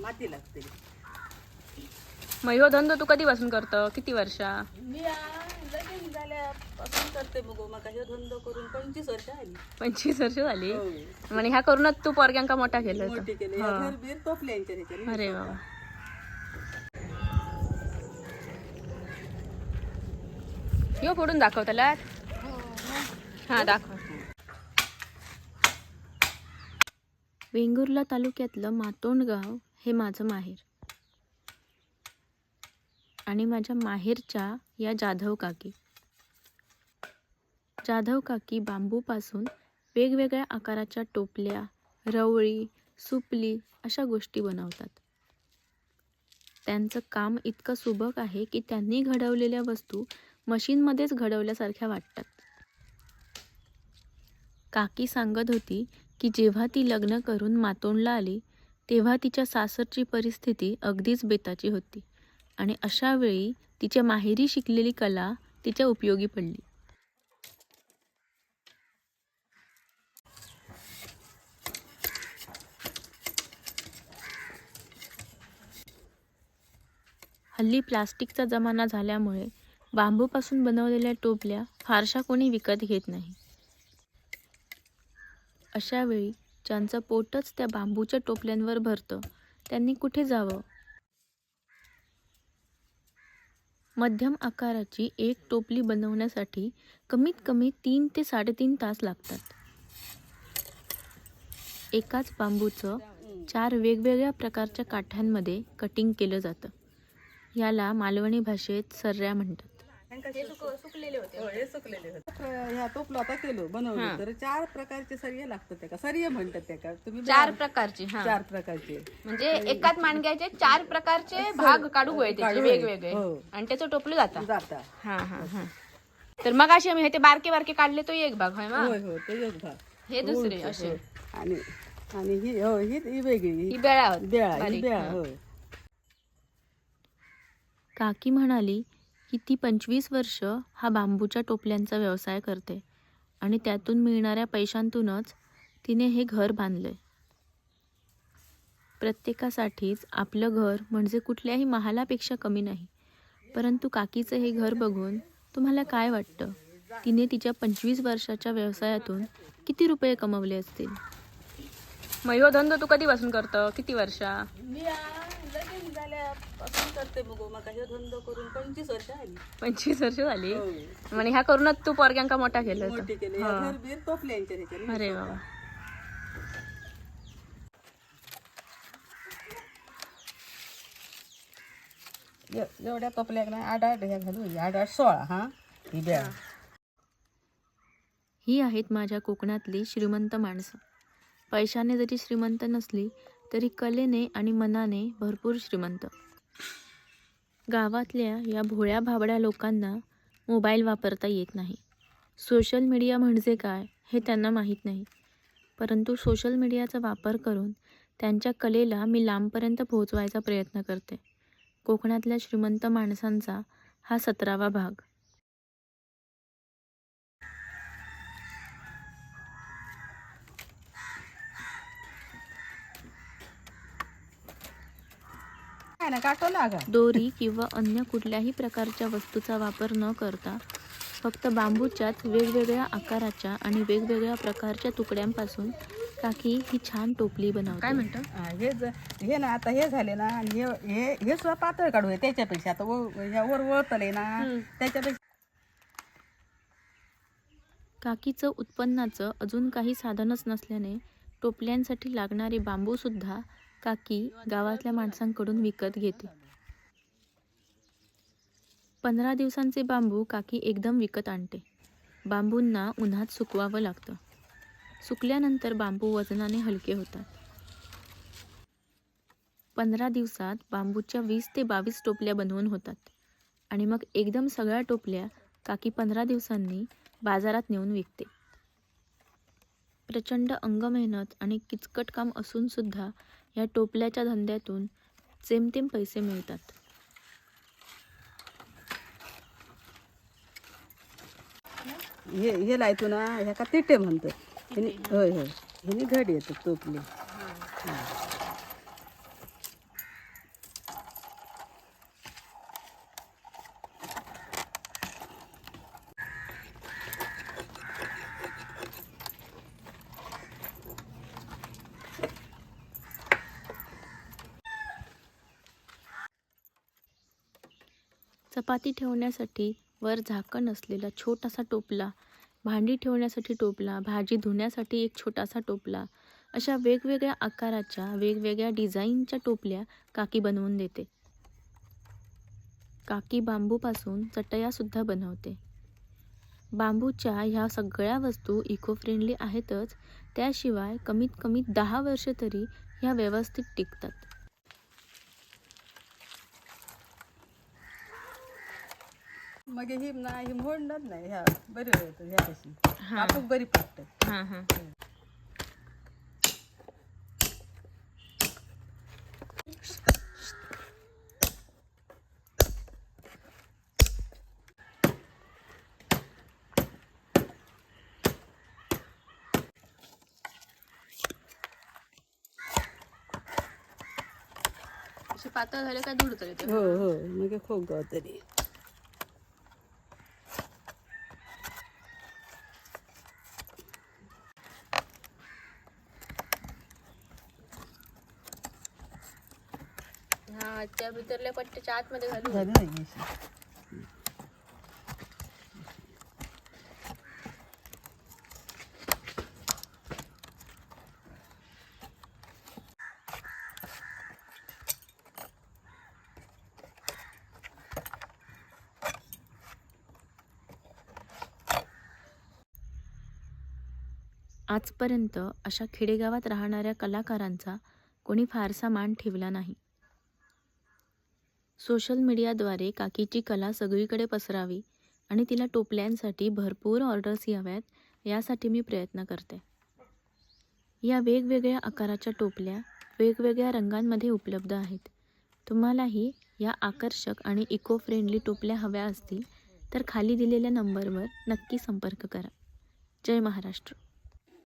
माती लागते मग ह्यो धंदो तू कधीपासून करतो? किती वर्षा? मी आ, लगीन झाल्यापासून करते मग मग हे धंदो करून पंचवीस वर्ष आली पंचवीस वर्ष झाली? हो. म्हणजे ह्या करूनच तू पोरग्यांका मोठा केलं मोठी केली. हा. घर बीर तोपले यांच्या ह्याच्याने. अरे बाबा. यो फोडून दाखव त्याला. हा दाखव. वेंगुर्ला तालुक्यातलं मातोंड गाव हे माझं माहेर. आणि माझ्या माहेरच्या या जाधव काकी. जाधव काकी बांबूपासून वेगवेगळ्या आकाराच्या टोपल्या रवळी सुपली अशा गोष्टी बनवतात. त्यांचं काम इतकं सुबक आहे की त्यांनी घडवलेल्या वस्तू मशीनमध्येच घडवल्यासारख्या वाटतात. काकी सांगत होती की जेव्हा ती लग्न करून मातोंडला आली तेव्हा तिच्या सासरची परिस्थिती अगदीच बेताची होती आणि अशा वेळी तिच्या माहेरी शिकलेली कला तिच्या उपयोगी पडली. हल्ली प्लास्टिकचा जमाना झाल्यामुळे बांबूपासून बनवलेल्या टोपल्या फारशा कोणी विकत घेत नाही. अशावेळी ज्यांचं पोटच त्या बांबूच्या टोपल्यांवर भरतं त्यांनी कुठे जावं? मध्यम आकाराची एक टोपली बनवण्यासाठी कमीत कमी तीन ते साडेतीन तास लागतात. एकाच बांबूचं चार वेगवेगळ्या प्रकारच्या काठ्यांमध्ये कटिंग केलं जातं. याला मालवणी भाषेत सर्या म्हणतात. सुकलेले होते. हो, हे सुकलेले होते. ह्या टोपलं आता केलो बनवलं तर चार प्रकारचे सर्य लागतात त्याका. सर्य म्हणतात त्याका. तुम्ही चार बघा. प्रकारचे हा. चार प्रकारचे. म्हणजे एकाच माणग्याचे चार प्रकारचे भाग काढू होय त्याचे काढू होय. वेगवेगळे. हो. आणि त्याचं टोपलं जातात जाता. हा हा हा. तर मग अशी आम्ही हे ते बारके बारके काढले तो एक भाग होय मा? होय हो ते एक भाग. हे दुसरे असे. हो. आणि आणि ही हो ही ही वेगळी. ही बेळा होत. बेळा ही बारीक, बेळा हा. होय. काकी म्हणाली की ती पंचवीस वर्ष हा बांबूच्या टोपल्यांचा व्यवसाय करते आणि त्यातून मिळणाऱ्या पैशांतूनच तिने हे घर बांधलंय. प्रत्येकासाठीच आपलं घर म्हणजे कुठल्याही महालापेक्षा कमी नाही. परंतु काकीचं हे घर बघून तुम्हाला काय वाटतं? तिने तिच्या पंचवीस वर्षाच्या व्यवसायातून किती रुपये कमवले असतील? मग ह्यो धंदो तू कधीपासून करतं? किती वर्षा करते मग धंदो करून पंचवीस वर्ष आली पंचवीस वर्ष झाली. म्हणजे ह्या करूनच तू पोरग्यांका मोठा केलं मोठी केली. घर बीर तोपले यांच्या ह्याच्याने. अरे बाबा एव- एवढ्या टोपल्या ना आठ आठ ह्या घालू. आठ आठ सोळा हा? ही बेळा ही आहेत माझ्या कोकणातली श्रीमंत माणसं. पैशाने जरी श्रीमंत नसली तरी कलेने आणि मनाने भरपूर श्रीमंत. गावातल्या या भोळ्या भाबड्या लोकांना मोबाईल वापरता येत नाही. सोशल मीडिया म्हणजे काय हे त्यांना माहीत नाही. परंतु सोशल मीडियाचा वापर करून त्यांच्या कलेला मी लांबपर्यंत पोहोचवायचा प्रयत्न करते. कोकणातल्या श्रीमंत माणसांचा हा सतरावा भाग काय ना काटो लागा दोरी किंवा अन्य कुठल्याही प्रकारच्या वस्तूचा वापर न करता फक्त बांबूच्याच वेगवेगळ्या आकाराच्या आणि वेगवेगळ्या प्रकारच्या तुकड्यांपासून काकी ही छान टोपली बनवते. काय म्हणतो? हा, हे ना आता हे झाले ना आणि हे हे हे सुद्धा पातळ काढू त्याच्यापेक्षा. आता वर वळतले ना त्याच्यापेक्षा काकीचं उत्पन्नाचं अजून काही साधनच नसल्याने टोपल्यांसाठी लागणारे बांबू सुद्धा काकी गावातल्या माणसांकडून विकत घेते. पंधरा दिवसांचे बांबू काकी एकदम विकत आणते. बांबूंना उन्हात सुकवावं लागतं. सुकल्यानंतर बांबू वजनाने हलके होतात. पंधरा दिवसात बांबूच्या वीस ते बावीस टोपल्या बनवून होतात. आणि मग एकदम सगळ्या टोपल्या काकी पंधरा दिवसांनी बाजारात नेऊन विकते. प्रचंड अंगमेहनत आणि किचकट काम असून सुद्धा या टोपल्याच्या धंद्यातून जेमतेम पैसे मिळतात. हे हे लायतो ना ह्या का तिटे म्हणतो होय होय. ह्यानी घड येतो टोपली. चपाती ठेवण्यासाठी वर झाकण असलेला छोटासा टोपला भांडी ठेवण्यासाठी टोपला भाजी धुण्यासाठी एक छोटासा टोपला अशा वेगवेगळ्या आकाराच्या वेगवेगळ्या डिझाईनच्या टोपल्या काकी बनवून देते. काकी बांबूपासून चटयासुद्धा बनवते. बांबूच्या ह्या सगळ्या वस्तू इको फ्रेंडली आहेतच त्याशिवाय कमीत कमी दहा वर्ष तरी ह्या व्यवस्थित टिकतात. मग ही ना ही मोडणार नाही ह्या बरी होत ह्या कशी कापूक बरी पडत हां हां. पातळ झाले काय दूर तरी हो हो. मग खूप गाव तरी. हा त्या भितरल्या पट्ट्याच्या आतमध्ये घालू अशी. आजपर्यंत अशा खेडेगावात राहणाऱ्या कलाकारांचा कोणी फारसा मान ठेवला नाही सोशल मीडियाद्वारे काकीची कला सगळीकडे पसरावी आणि तिला टोपल्यांसाठी भरपूर ऑर्डर्स याव्यात यासाठी मी प्रयत्न करते. या वेगवेगळ्या आकाराच्या टोपल्या वेगवेगळ्या रंगांमध्ये उपलब्ध आहेत. तुम्हालाही या आकर्षक आणि इको फ्रेंडली टोपल्या हव्या असतील तर खाली दिलेल्या नंबरवर नक्की संपर्क करा. जय महाराष्ट्र.